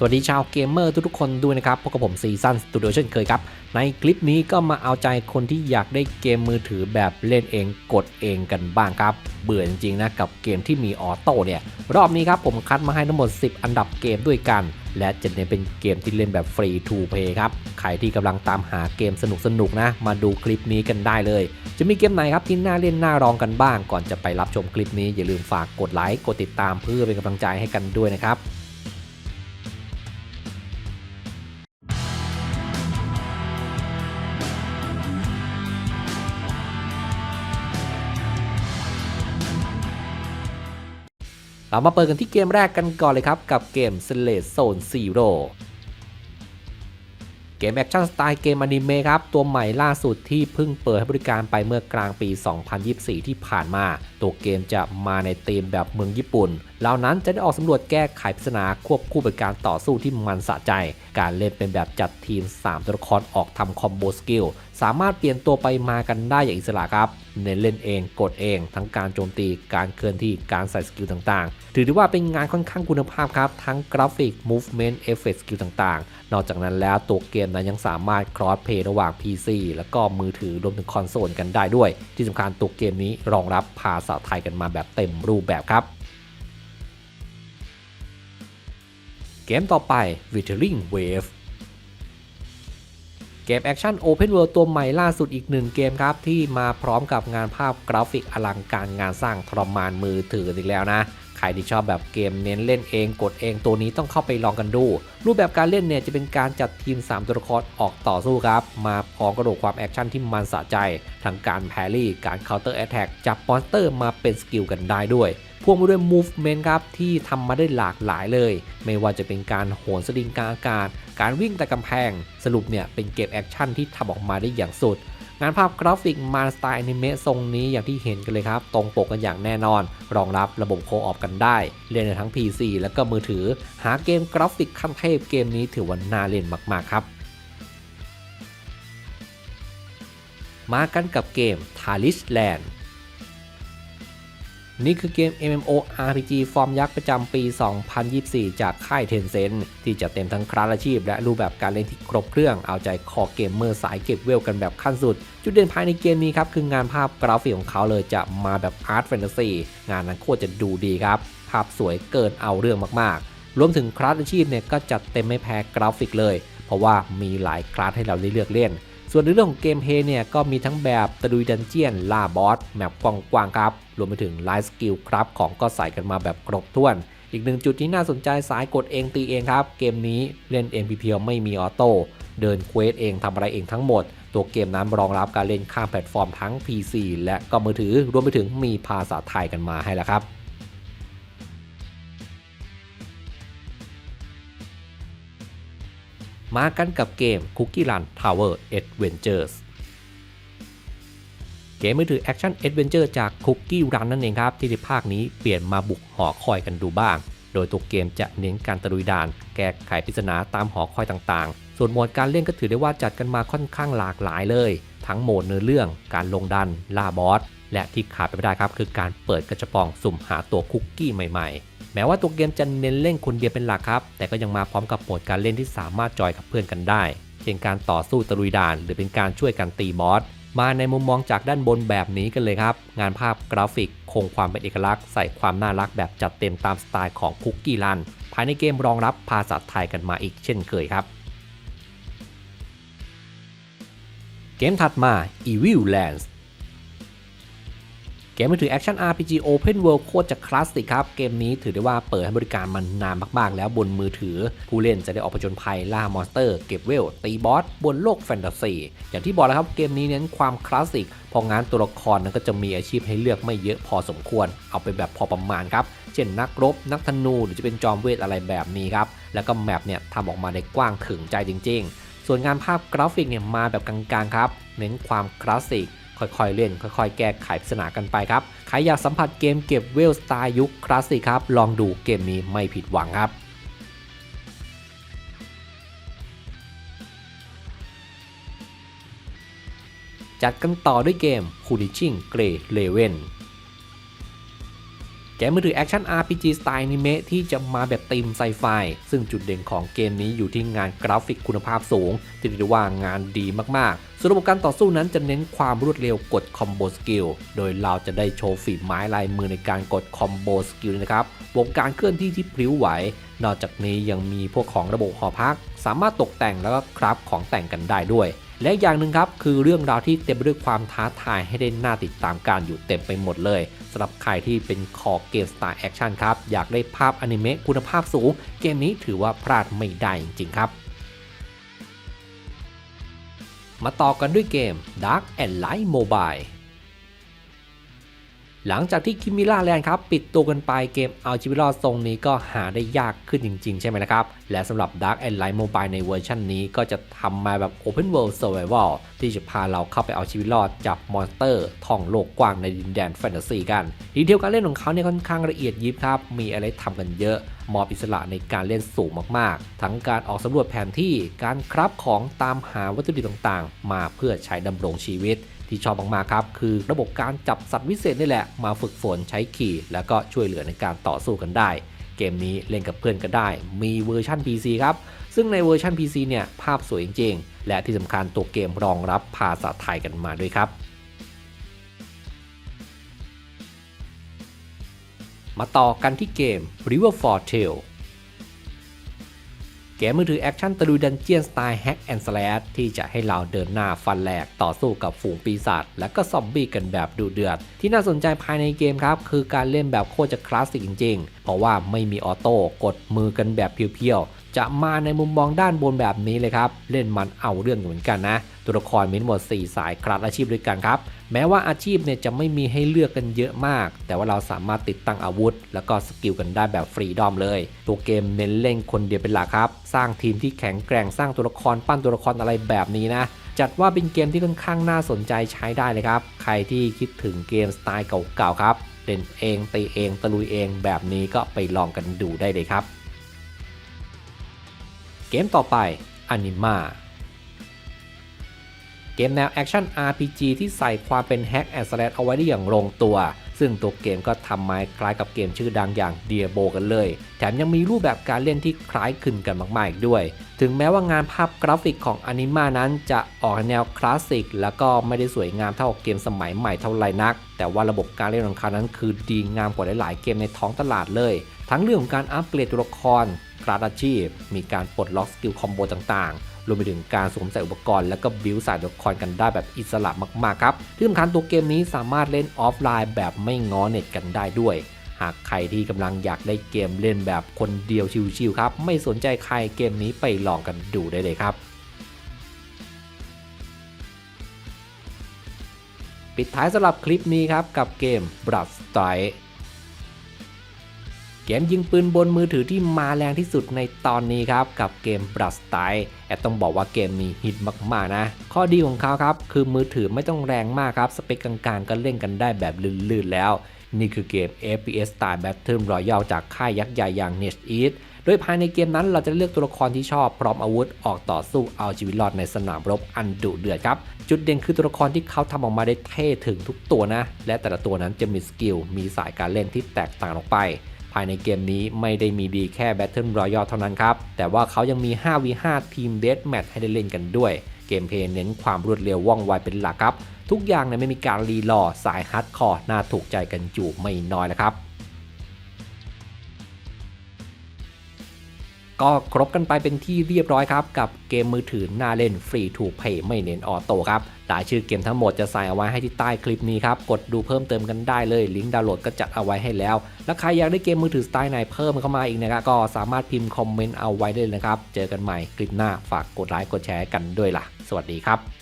สวัสดีชาวเกมเมอร์ทุกๆคนด้วยนะครับ พบกับผมซีซันสตูดิโอเช่นเคยครับ ในคลิปนี้ก็มาเอาใจคนที่อยากได้เกมมือถือแบบเล่นเองกดเองกันบ้างครับ เบื่อจริงๆนะกับเกมที่มีออโต้เนี่ย รอบนี้ครับผมคัดมาให้ทั้งหมด 10 อันดับเกมด้วยกัน และจะเน้นเป็นเกมที่เล่นแบบฟรีทูเพย์ครับ ใครที่กำลังตามหาเกมสนุกๆนะ มาดูคลิปนี้กันได้เลย จะมีเกมไหนครับที่น่าเล่นน่ารองกันบ้าง ก่อนจะไปรับชมคลิปนี้อย่าลืมฝากกดไลค์กดติดตามเพื่อเป็นกำลังใจให้กันด้วยนะครับ เรามาเปิดกันที่เกมแรกกันก่อนเลยครับ กับเกม s l a t e Zone Zero เกมแอคชั่นสไตล์เกมอนิเมะครับ ตัวใหม่ล่าสุดที่เพิ่งเปิดให้บริการไปเมื่อกลางปี 2024 ที่ผ่านมา ตัวเกมจะมาในธีมแบบเมืองญี่ปุ่น เหล่านั้นจะได้ออกสำรวจแก้ไขปริศนาควบคู่ไปการต่อสู้ที่มันสะใจ การเล่นเป็นแบบจัดทีม 3 ตัวละครออกทำคอมโบสกิล สามารถเปลี่ยนตัวไปมากันได้อย่างอิสระครับ เน้นเล่นเอง กดเอง ทั้งการโจมตี การเคลื่อนที่ การใส่สกิลต่างๆ ถือได้ว่าเป็นงานค่อนข้างคุณภาพครับ ทั้งกราฟิก movement effect สกิลต่างๆ นอกจากนั้นแล้วตัวเกมนั้นยังสามารถ cross play ระหว่าง PC แล้วก็มือถือรวมถึงคอนโซลกันได้ด้วย ที่สำคัญตัวเกมนี้รองรับภาษาไทยกันมาแบบเต็มรูปแบบครับเกมต่อไป Withering Wave เกมแอคชั่น Open World ตัวใหม่ล่าสุดอีกหนึ่งเกมครับ ที่มาพร้อมกับงานภาพกราฟิกอลังการงานสร้างทรมานมือถืออีกแล้วนะ ใครที่ชอบแบบเกมเน้นเล่นเองกดเองตัวนี้ต้องเข้าไปลองกันดู รูปแบบการเล่นเนี่ยจะเป็นการจัดทีม 3 ตัวละครออกต่อสู้ครับ มาพร้อมกระโดดความแอคชั่นที่มันสะใจ ทั้งการแพรี่ การเคาน์เตอร์แอตแทกจับมอนสเตอร์มาเป็นสกิลกันได้ด้วยพ่วงมาด้วย movement ครับ ที่ทำมาได้หลากหลายเลย ไม่ว่าจะเป็นการโหนสลิงกลางอากาศ การวิ่งแต่กำแพง สรุปเนี่ยเป็นเกมแอคชั่นที่ทำออกมาได้อย่างสุด งานภาพกราฟิกมาสไตล์อนิเมะทรงนี้อย่างที่เห็นกันเลยครับ ตรงปกกันอย่างแน่นอน รองรับระบบโคออฟกันได้ เล่นในทั้ง PC และก็มือถือ หาเกมกราฟิกขั้นเทพเกมนี้ถือว่าน่าเล่นมาก ๆ ครับ มากันกับเกม t a l i s Land นี่คือเกม MMO RPG ฟอร์มยักษ์ประจำปี 2024 จากค่าย Tencent ที่จะเต็มทั้งคลาสอาชีพ และรูปแบบการเล่นที่ครบเครื่อง เอาใจคอเกมเมอร์สายเก็บเวลกันแบบขั้นสุด จุดเด่นภายในเกมนี้ครับ คืองานภาพกราฟิกของเขาเลยจะมาแบบอาร์ตแฟนตาซีงานนั้นโคตรจะดูดีครับ ภาพสวยเกินเอาเรื่องมากๆ รวมถึงคลาสอาชีพเนี่ยก็จัดเต็มไม่แพ้กราฟิกเลย เพราะว่ามีหลายคลาสให้เราได้เลือกเล่น ส่วนในเรื่องของเกมเพลย์เนี่ยก็มีทั้งแบบตะลุยดันเจียนล่าบอสแมปกว้างๆครับ รวมไปถึงไลฟ์สกิลครับของก็ใส่กันมาแบบครบถ้วน อีกหนึ่งจุดที่น่าสนใจสายกดเองตีเองครับ เกมนี้เล่นเองเพียวไม่มีออโต้เดินเควสเองทำอะไรเองทั้งหมด ตัวเกมนั้นรองรับการเล่นข้ามแพลตฟอร์มทั้ง PC และก็มือถือรวมไปถึงมีภาษาไทยกันมาให้แล้วครับ มากันกับเกม Cookie Run Tower Adventures เกมมือถือแอคชั่น a d เวนเจอร์จาก Cookie Run นั่นเองครับ ที่ในภาคนี้เปลี่ยนมาบุกหอคอยกันดูบ้าง โดยตัวเกมจะเน้นการตะลุยด่าน แก้ไขปริศนาตามหอคอยต่างๆ ส่วนโหมดการเล่นก็ถือได้ว่าจัดกันมาค่อนข้างหลากหลายเลย ทั้งโหมดเนื้อเรื่อง การลงดัน ล่าบอส และที่ขาดไปไม่ได้ครับคือการเปิดกระจะปองสุ่มหาตัวคุกกี้ใหม่ๆ แม้ว่าตัวเกมจะเน้นเล่นคนเดียวเป็นหลักครับ แต่ก็ยังมาพร้อมกับโหมดการเล่นที่สามารถจอยกับเพื่อนกันได้ เช่นการต่อสู้ตะลุยด่าน หรือเป็นการช่วยกันตีบอส มาในมุมมองจากด้านบนแบบนี้กันเลยครับ งานภาพกราฟิก คงความเป็นเอกลักษณ์ใส่ความน่ารักแบบจัดเต็มตามสไตล์ของคุกกี้รัน ภายในเกมรองรับภาษาไทยกันมาอีกเช่นเคยครับเกมถัดมา Evil Lands เกมมือถือแอคชั่น RPG Open World โคตรจะคลาสสิกครับ เกมนี้ถือได้ว่าเปิดให้บริการมันนานมากๆ แล้วบนมือถือ ผู้เล่นจะได้ออกผจญภัยล่ามอนสเตอร์ เก็บเวล ตีบอส บนโลกแฟนตาซี อย่างที่บอกแล้วครับเกมนี้เน้นความคลาสสิกพองานตัวละครนั้นก็จะมีอาชีพให้เลือกไม่เยอะพอสมควร เอาไปแบบพอประมาณครับ เช่นนักรบ นักธนู หรือจะเป็นจอมเวทอะไรแบบนี้ครับ แล้วก็แมปเนี่ยทำออกมาได้กว้างถึงใจจริง ๆ ส่วนงานภาพกราฟิกเนี่ยมาแบบกลางๆครับ เน้นความคลาสสิก ค่อยๆเล่น ค่อยๆ แก้ไขปริศนากันไปครับ ใครอยากสัมผัสเกมเก็บเวลสไตล์ยุคคลาสสิกครับ ลองดูเกมนี้ไม่ผิดหวังครับจัดกันต่อด้วยเกม c o o l i c h i n g Grey Raven เกมมือถือแอคชั่น RPG สไตล์อนิเมะที่จะมาแบบธีมไซไฟ ซึ่งจุดเด่นของเกมนี้อยู่ที่งานกราฟิกคุณภาพสูง ที่เรียกว่างานดีมากๆส่วนระบบการต่อสู้นั้นจะเน้นความรวดเร็วกดคอมโบสกิล โดยเราจะได้โชว์ฝีไม้ลายมือในการกดคอมโบสกิลนะครับวงการเคลื่อนที่ที่พลิ้วไหวนอกจากนี้ยังมีพวกของระบบหอพัก สามารถตกแต่งแล้วก็คราฟของแต่งกันได้ด้วย และอย่างหนึ่งครับคือเรื่องราวที่เต็มไปด้วยความท้าทายให้ได้น่าติดตามการอยู่เต็มไปหมดเลยสำหรับใครที่เป็นคอเกมสไตล์แอคชั่นครับ อยากได้ภาพอนิเมะคุณภาพสูง เกมนี้ถือว่าพลาดไม่ได้จริงๆครับ มาต่อกันด้วยเกม Dark and Light Mobile หลังจากที่คิมิล่าแลนด์ครับปิดตัวกันไปเกมเอาชีวิตรอดทรงนี้ก็หาได้ยากขึ้นจริงๆ ใช่ไหมนะครับ และสำหรับ Dark and Light Mobile ในเวอร์ชันนี้ก็จะทำมาแบบ Open World Survival ที่จะพาเราเข้าไปเอาชีวิตรอดจับมอนสเตอร์ท่องโลกกว้างในดินแดนแฟนตาซีกัน ดีเทลการเล่นของเขาเนี่ยค่อนข้างละเอียดยิบครับ มีอะไรทำกันเยอะมอบอิสระในการเล่นสูงมากๆ ทั้งการออกสำรวจแผนที่การคราฟของตามหาวัตถุดิบต่างๆ มาเพื่อใช้ดำรงชีวิต ที่ชอบมากๆครับ คือระบบการจับสัตว์วิเศษนี่แหละ มาฝึกฝนใช้ขี่ แล้วก็ช่วยเหลือในการต่อสู้กันได้ เกมนี้เล่นกับเพื่อนก็ได้ มีเวอร์ชัน PC ครับ ซึ่งในเวอร์ชัน PC เนี่ยภาพสวยจริงๆ และที่สำคัญตัวเกมรองรับภาษาไทยกันมาด้วยครับมาต่อกันที่เกม River for Tale เกมมือถือแอคชั่นตะลุยดันเจียนสไตล์แฮกแอนด์สแลชที่จะให้เราเดินหน้าฟันแหลกต่อสู้กับฝูงปีศาจและก็ซอมบี้กันแบบดุเดือด ที่น่าสนใจภายในเกมครับ คือการเล่นแบบโคตรจะคลาสสิกจริงๆ เพราะว่าไม่มีออโต้กดมือกันแบบเพียวๆ จะมาในมุมมองด้านบนแบบนี้เลยครับ เล่นมันเอาเรื่องเหมือนกันนะ ตัวละครมีทั้งหมด 4 สายคลาสอาชีพด้วยกันครับ แม้ว่าอาชีพเนี่ยจะไม่มีให้เลือกกันเยอะมาก แต่ว่าเราสามารถติดตั้งอาวุธ แล้วก็สกิลกันได้แบบฟรีดอมเลย ตัวเกมเน้นเล่นคนเดียวเป็นหลักครับ สร้างทีมที่แข็งแกร่งสร้างตัวละครปั้นตัวละครอะไรแบบนี้นะจัดว่าเป็นเกมที่ค่อนข้างน่าสนใจใช้ได้เลยครับ ใครที่คิดถึงเกมสไตล์เก่าๆครับเล่นเองตีเองตะลุยเองแบบนี้ก็ไปลองกันดูได้เลยครับ เกมต่อไปอนิม่า เกมแนวแอคชั่น RPG ที่ใส่ความเป็นแฮกแอนด์สแลเอาไว้ได้อย่างลงตัว ซึ่งตัวเกมก็ทำมาคล้ายกับเกมชื่อดังอย่าง Diablo กันเลย แถมยังมีรูปแบบการเล่นที่คล้ายคลึงกันมากๆอีกด้วย ถึงแม้ว่างานภาพกราฟิกของ Anima นั้นจะออกแนวคลาสสิกแล้วก็ไม่ได้สวยงามเท่าเกมสมัยใหม่เท่าไรนัก แต่ว่าระบบการเล่นของเขานั้นคือดีงามกว่าหลายๆเกมในท้องตลาดเลย ทั้งเรื่องของการอัปเกรดตัวละครคลาสอาชีพ มีการปลดล็อกสกิลคอมโบต่างๆ รวมไปถึงการสวมใส่อุปกรณ์ และก็บิวใส่ตัวละครกันได้แบบอิสระมากๆครับที่สำคัญตัวเกมนี้สามารถเล่นออฟไลน์แบบไม่ง้อเน็ตกันได้ด้วย หากใครที่กำลังอยากได้เกมเล่นแบบคนเดียวชิวๆครับไม่สนใจใครเกมนี้ไปลองกันดูได้เลยครับปิดท้ายสำหรับคลิปนี้ครับกับเกม Blood Strike เกมยิงปืนบนมือถือที่มาแรงที่สุดในตอนนี้ครับ กับเกม Blood Strike แอบต้องบอกว่าเกมนี้ฮิตมากๆนะ ข้อดีของเขาครับ คือมือถือไม่ต้องแรงมากครับ สเปคกลางๆ ก็เล่นกันได้แบบลื่นๆแล้ว นี่คือเกม FPS Style Battle Royale จากค่ายยักษ์ใหญ่อย่าง NetEase โดยภายในเกมนั้นเราจะเลือกตัวละครที่ชอบพร้อมอาวุธออกต่อสู้เอาชีวิตรอดในสนามรบอันดุเดือดครับ จุดเด่นคือตัวละครที่เขาทำออกมาได้เท่ถึงทุกตัวนะ และแต่ละตัวนั้นจะมีสกิลมีสายการเล่นที่แตกต่างออกไป ภายในเกมนี้ไม่ได้มีดีแค่ Battle Royale เท่านั้นครับ แต่ว่าเขายังมี 5v5 ทีม Deathmatch ให้ได้เล่นกันด้วย เกมเพย์เน้นความรวดเร็วว่องไวเป็นหลักครับ ทุกอย่างเนี่ยไม่มีการรีรอสายฮาร์ดคอร์น่าถูกใจกันอยู่ไม่น้อยแล้วครับก็ครบกันไปเป็นที่เรียบร้อยครับ กับเกมมือถือหน้าเล่นฟรีถูกเพย์ไม่เน้นออโต้ครับ รายชื่อเกมทั้งหมดจะใส่เอาไว้ให้ที่ใต้คลิปนี้ครับ กดดูเพิ่มเติมกันได้เลย ลิงก์ดาวน์โหลดก็จัดเอาไว้ให้แล้ว แล้วใครอยากได้เกมมือถือสไตล์ไหนเพิ่มเข้ามาอีกนะครับก็สามารถพิมพ์คอมเมนต์เอาไว้ได้เลยนะครับ เจอกันใหม่คลิปหน้า ฝากกดไลค์กดแชร์กันด้วยล่ะ สวัสดีครับ